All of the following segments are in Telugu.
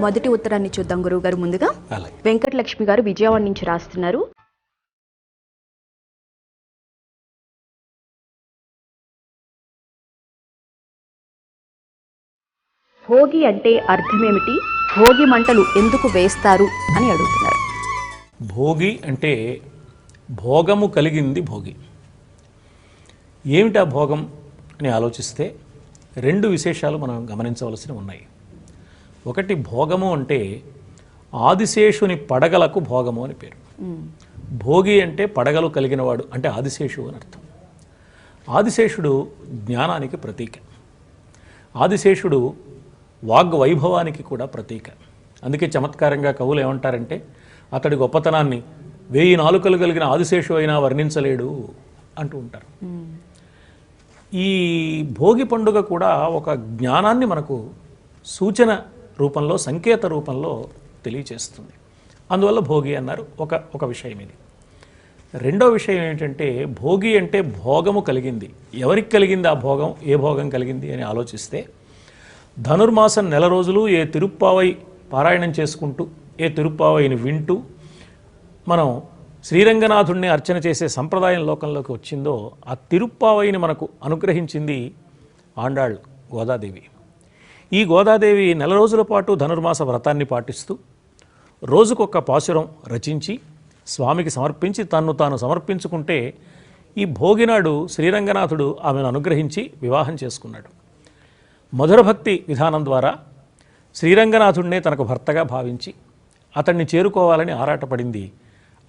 మొదటి ఉత్తరాన్ని చూద్దాం గురువు గారు ముందుగా వెంకటలక్ష్మి గారు విజయవాడ నుంచి రాస్తున్నారు. భోగి అంటే అర్థమేమిటి? భోగి మంటలు ఎందుకు వేస్తారు అని అడుగుతున్నారు. భోగి అంటే భోగము కలిగింది భోగి. ఏమిటా భోగం అని ఆలోచిస్తే రెండు విశేషాలు మనం గమనించవలసి ఉన్నాయి. ఒకటి భోగము అంటే ఆదిశేషుని పడగలకు భోగము అని పేరు. భోగి అంటే పడగలు కలిగినవాడు అంటే ఆదిశేషు అని అర్థం. ఆదిశేషుడు జ్ఞానానికి ప్రతీక. ఆదిశేషుడు వాగ్వైభవానికి కూడా ప్రతీక. అందుకే చమత్కారంగా కవులు ఏమంటారంటే అతడి గొప్పతనాన్ని వెయ్యి నాలుకలు కలిగిన ఆదిశేషు అయినా వర్ణించలేడు అంటూ ఉంటారు. ఈ భోగి పండుగ కూడా ఒక జ్ఞానాన్ని మనకు సూచన రూపంలో సంకేత రూపంలో తెలియచేస్తుంది. అందువల్ల భోగి అన్నారు ఒక ఒక విషయం ఇది. రెండో విషయం ఏంటంటే భోగి అంటే భోగము కలిగింది. ఎవరికి కలిగింది ఆ భోగం ఏ భోగం కలిగింది అని ఆలోచిస్తే ధనుర్మాసం నెల రోజులు ఏ తిరుప్పావై పారాయణం చేసుకుంటూ ఏ తిరుప్పావైని వింటూ మనం శ్రీరంగనాథుణ్ణి అర్చన చేసే సంప్రదాయం లోకంలోకి వచ్చిందో ఆ తిరుప్పావైని మనకు అనుగ్రహించింది ఆండాళ్ గోదాదేవి. ఈ గోదాదేవి నెల రోజుల పాటు ధనుర్మాస వ్రతాన్ని పాటిస్తూ రోజుకొక పాసురం రచించి స్వామికి సమర్పించి తన్ను తాను సమర్పించుకుంటే ఈ భోగినాడు శ్రీరంగనాథుడు ఆమెను అనుగ్రహించి వివాహం చేసుకున్నాడు. మధుర భక్తి విధానం ద్వారా శ్రీరంగనాథుడినే తనకు భర్తగా భావించి అతన్ని చేరుకోవాలని ఆరాటపడింది.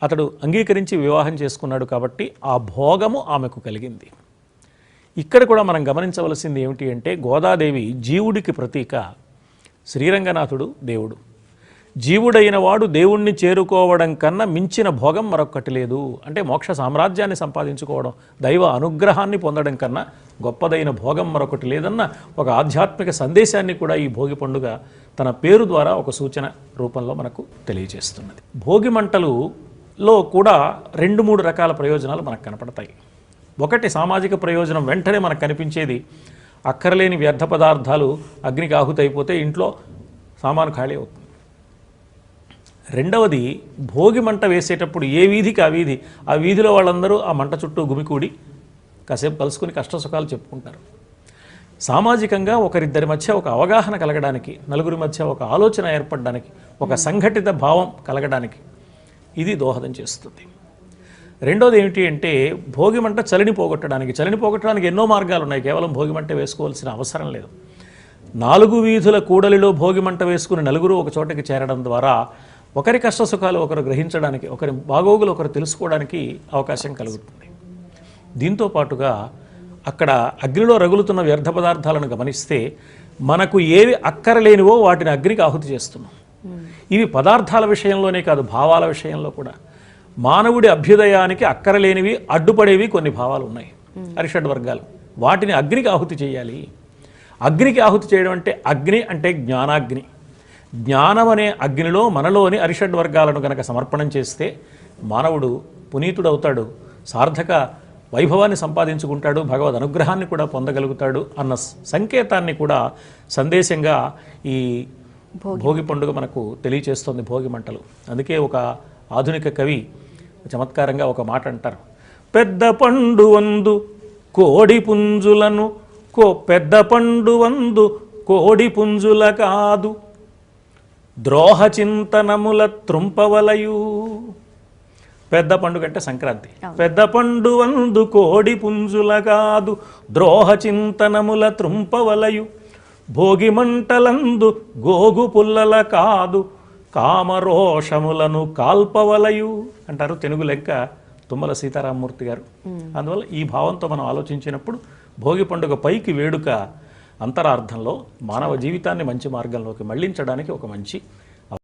అతడు అంగీకరించి వివాహం చేసుకున్నాడు కాబట్టి ఆ భోగము ఆమెకు కలిగింది. ఇక్కడ కూడా మనం గమనించవలసింది ఏమిటి అంటే గోదాదేవి జీవుడికి ప్రతీక శ్రీరంగనాథుడు దేవుడు. జీవుడైన వాడు దేవుణ్ణి చేరుకోవడం కన్నా మించిన భోగం మరొకటి లేదు. అంటే మోక్ష సామ్రాజ్యాన్ని సంపాదించుకోవడం దైవ అనుగ్రహాన్ని పొందడం కన్నా గొప్పదైన భోగం మరొకటి లేదన్న ఒక ఆధ్యాత్మిక సందేశాన్ని కూడా ఈ భోగి పండుగ తన పేరు ద్వారా ఒక సూచన రూపంలో మనకు తెలియజేస్తున్నది. భోగి మంటలులో కూడా రెండు మూడు రకాల ప్రయోజనాలు మనకు కనపడతాయి. ఒకటి సామాజిక ప్రయోజనం వెంటనే మనకు కనిపించేది అక్కరలేని వ్యర్థ పదార్థాలు అగ్నికి ఆహుతైపోతే ఇంట్లో సామాను ఖాళీ అవుతుంది. రెండవది భోగి మంట వేసేటప్పుడు ఏ వీధికి ఆ వీధి? ఆ వీధిలో వాళ్ళందరూ ఆ మంట చుట్టూ గుమికూడి కాసేపు కలుసుకుని కష్టసుఖాలు చెప్పుకుంటారు. సామాజికంగా ఒకరిద్దరి మధ్య ఒక అవగాహన కలగడానికి నలుగురి మధ్య ఒక ఆలోచన ఏర్పడడానికి ఒక సంఘటిత భావం కలగడానికి ఇది దోహదం చేస్తుంది. రెండోది ఏమిటి అంటే భోగి మంట చలిని పోగొట్టడానికి. చలిని పోగొట్టడానికి ఎన్నో మార్గాలు ఉన్నాయి కేవలం భోగి మంట వేసుకోవాల్సిన అవసరం లేదు. నాలుగు వీధుల కూడలిలో భోగి మంట వేసుకుని నలుగురు ఒక చోటకి చేరడం ద్వారా ఒకరి కష్ట సుఖాలు ఒకరు గ్రహించడానికి ఒకరి బాగోగులు ఒకరు తెలుసుకోవడానికి అవకాశం కలుగుతుంది. దీంతో పాటుగా అక్కడ అగ్నిలో రగులుతున్న వ్యర్థ పదార్థాలను గమనిస్తే మనకు ఏవి అక్కరలేనివో వాటిని అగ్నికి ఆహుతి చేస్తున్నాం. ఇవి పదార్థాల విషయంలోనే కాదు భావాల విషయంలో కూడా. మానవుడి అభ్యుదయానికి అక్కరలేనివి అడ్డుపడేవి కొన్ని భావాలు ఉన్నాయి. అరిషడ్ వర్గాలు. వాటిని అగ్నికి ఆహుతి చేయాలి. అగ్నికి ఆహుతి చేయడం అంటే అగ్ని అంటే జ్ఞానాగ్ని. జ్ఞానం అనే అగ్నిలో మనలోని అరిషడ్ వర్గాలను కనుక సమర్పణం చేస్తే మానవుడు పునీతుడవుతాడు. సార్థక వైభవాన్ని సంపాదించుకుంటాడు. భగవద్ అనుగ్రహాన్ని కూడా పొందగలుగుతాడు అన్న సంకేతాన్ని కూడా సందేశంగా ఈ భోగి పండుగ మనకు తెలియచేస్తుంది భోగి మంటలు. అందుకే ఒక ఆధునిక కవి చమత్కారంగా ఒక మాట అంటారు. పెద్ద పండు వందు కోడి పుంజులను కో పెద్ద పండు వందు కోడి పుంజుల కాదు. ద్రోహ చింతనముల త్రుంపవలయు పెద్ద పండుగ అంటే సంక్రాంతి. పెద్ద పండు వందు కోడి పుంజుల కాదు. ద్రోహ చింతనముల త్రుంపవలయు భోగి మంటలందు గోగు పుల్లల కాదు. కామరోషములను కాల్పవలయు అంటారు తెలుగు లెక్క తుమ్మల సీతారామమూర్తి గారు. అందువల్ల ఈ భావంతో మనం ఆలోచించినప్పుడు భోగి పండుగ పైకి వేడుక అంతరార్థంలో మానవ జీవితాన్ని మంచి మార్గంలోకి మళ్ళించడానికి ఒక మంచి